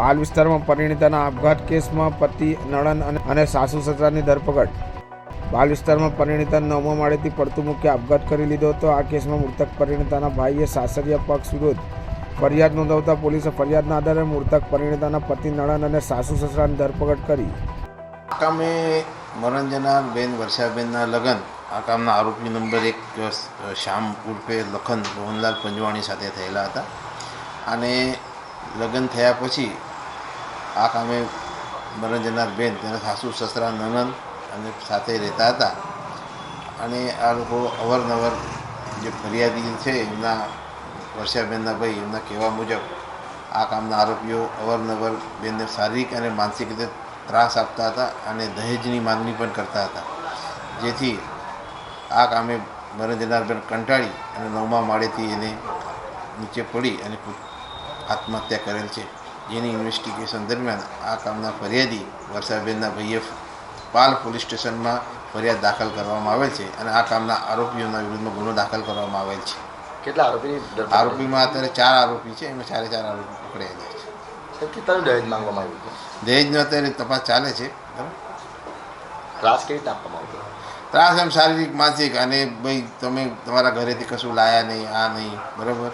પાલ વિસ્તારમાં પરિણીતાના આપઘાત કેસમાં પતિ, નણંદ અને- સાસુ સસરાની ધરપકડ. બાલ વિસ્તારમાં પરિણીતા નવમા માળેથી પડતું મૂકી આપઘાત કરી લીધો હતો. આ કેસમાં મૃતક પરિણીતાના ભાઈએ સાસરિયા પક્ષ વિરુદ્ધ ફરિયાદ નોંધાવતા પોલીસે ફરિયાદના આધારે મૃતક પરિણીતાના પતિ, નણંદ અને સાસુ સસરાની ધરપકડ કરી. કામે મરણ જનાર બેન, વર્ષાબેનના લગ્ન. આ કામના આરોપી નંબર એક શ્યામ ઉર્ફે લખન મોહનલાલ પંજવાણી સાથે થયેલા હતા. અને લગ્ન થયા પછી આ કામે મરણ જનાર બેન તેના સાસુ, સસરા નનંદ અને સાથે રહેતા હતા. અને આ લોકો અવારનવાર જે ફરિયાદી છે, એમના વર્ષાબેનના ભાઈ, એમના કહેવા મુજબ આ કામના આરોપીઓ અવારનવાર બેનને શારીરિક અને માનસિક રીતે ત્રાસ આપતા હતા અને દહેજની માંગણી પણ કરતા હતા. જેથી આ કામે મરણ જનાર બેન કંટાળી અને નવમા માળેથી એને નીચે પડી અને આત્મહત્યા કરેલ છે. જેની ઇન્વેસ્ટિગેશન દરમિયાન આ કામના ફરિયાદી વર્ષાબેનના ભાઈએ પાલ પોલીસ સ્ટેશનમાં ફરિયાદ દાખલ કરવામાં આવેલ છે અને આ કામના આરોપીઓના વિરુદ્ધમાં ગુનો દાખલ કરવામાં આવેલ છે. કેટલા આરોપી આરોપીમાં અત્યારે ચાર આરોપી છે એમાં ચારે ચાર આરોપી પકડાયેલા છે. કેટલાનું દહેજ માંગવામાં આવ્યું હતું? દહેજનો અત્યારે તપાસ ચાલે છે ત્રાસ કેવી રીતે આપવામાં આવ્યો ત્રાસ એમ શારીરિક માનસિક અને ભાઈ તમે તમારા ઘરેથી કશું લાયા નહીં આ નહીં બરાબર?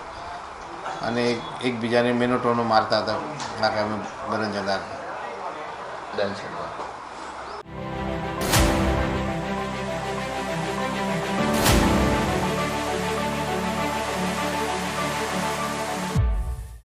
અને એક એકબીજાને મેનોટોનો મારતા હતા. નાકે અમે બરંજ હતા